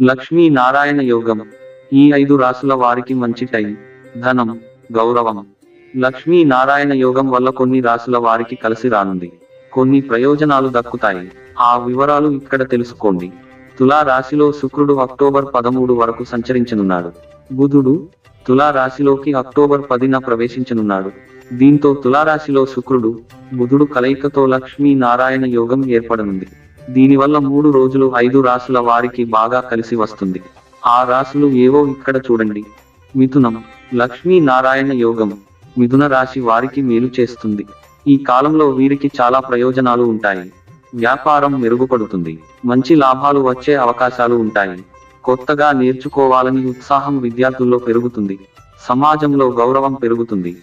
లక్ష్మీ నారాయణ యోగం. ఈ ఐదు రాసుల వారికి మంచి టైం ధనం గౌరవం. లక్ష్మీ నారాయణ యోగం వల్ల కొన్ని రాసుల వారికి కలిసి రానుంది. కొన్ని ప్రయోజనాలు దక్కుతాయి. ఆ వివరాలు ఇక్కడ తెలుసుకోండి. తులా రాశిలో శుక్రుడు అక్టోబర్ పదమూడు వరకు సంచరించనున్నాడు. బుధుడు తులా రాశిలోకి అక్టోబర్ పదిన ప్రవేశించనున్నాడు. దీంతో తులారాశిలో శుక్రుడు బుధుడు కలయికతో లక్ష్మీ నారాయణ యోగం ఏర్పడనుంది. దీనివల్ల మూడు రోజులు ఐదు రాసుల వారికి బాగా కలిసి వస్తుంది. ఆ రాసులు ఏవో ఇక్కడ చూడండి. మిథునం లక్ష్మీ నారాయణ యోగం మిథున రాశి వారికి మేలు చేస్తుంది. ఈ కాలంలో వీరికి చాలా ప్రయోజనాలు ఉంటాయి. వ్యాపారం మెరుగుపడుతుంది. మంచి లాభాలు వచ్చే అవకాశాలు ఉంటాయి. కొత్తగా నేర్చుకోవాలని ఉత్సాహం విద్యార్థుల్లో పెరుగుతుంది. సమాజంలో గౌరవం పెరుగుతుంది.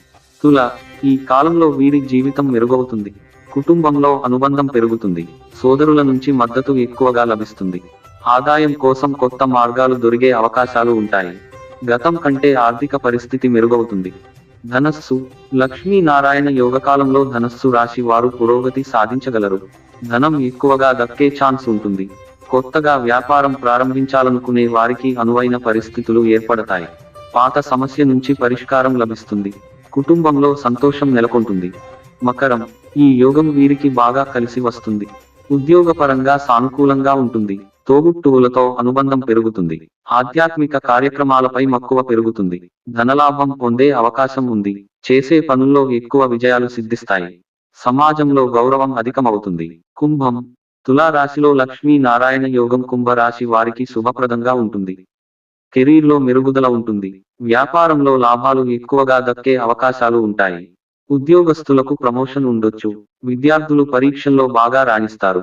తుల ఈ కాలంలో వీరి జీవితం మెరుగవుతుంది. కుటుంబంలో అనుబంధం పెరుగుతుంది. సోదరుల నుంచి మద్దతు ఎక్కువగా లభిస్తుంది. ఆదాయం కోసం కొత్త మార్గాలు దొరికే అవకాశాలు ఉంటాయి. గతం కంటే ఆర్థిక పరిస్థితి మెరుగవుతుంది. ధనస్సు లక్ష్మీనారాయణ యోగకాలంలో ధనస్సు రాశి వారు పురోగతి సాధించగలరు. ధనం ఎక్కువగా దక్కే ఛాన్స్ ఉంటుంది. కొత్తగా వ్యాపారం ప్రారంభించాలనుకునే వారికి అనువైన పరిస్థితులు ఏర్పడతాయి. పాత సమస్య నుంచి పరిష్కారం లభిస్తుంది. కుటుంబంలో సంతోషం నెలకొంటుంది. మకరం. ఈ యోగం వీరికి బాగా కలిసి వస్తుంది. ఉద్యోగపరంగా సానుకూలంగా ఉంటుంది. తోబుట్టువులతో అనుబంధం పెరుగుతుంది. ఆధ్యాత్మిక కార్యక్రమాలపై మక్కువ పెరుగుతుంది. ధనలాభం పొందే అవకాశం ఉంది. చేసే పనుల్లో ఎక్కువ విజయాలు సిద్ధిస్తాయి. సమాజంలో గౌరవం అధికమవుతుంది. కుంభం. తులా రాశిలో లక్ష్మీ నారాయణ యోగం కుంభరాశి వారికి శుభప్రదంగా ఉంటుంది. కెరీర్లో మెరుగుదల ఉంటుంది. వ్యాపారంలో లాభాలు ఎక్కువగా దక్కే అవకాశాలు ఉంటాయి. ఉద్యోగస్తులకు ప్రమోషన్ ఉండొచ్చు. విద్యార్థులు పరీక్షల్లో బాగా రాణిస్తారు.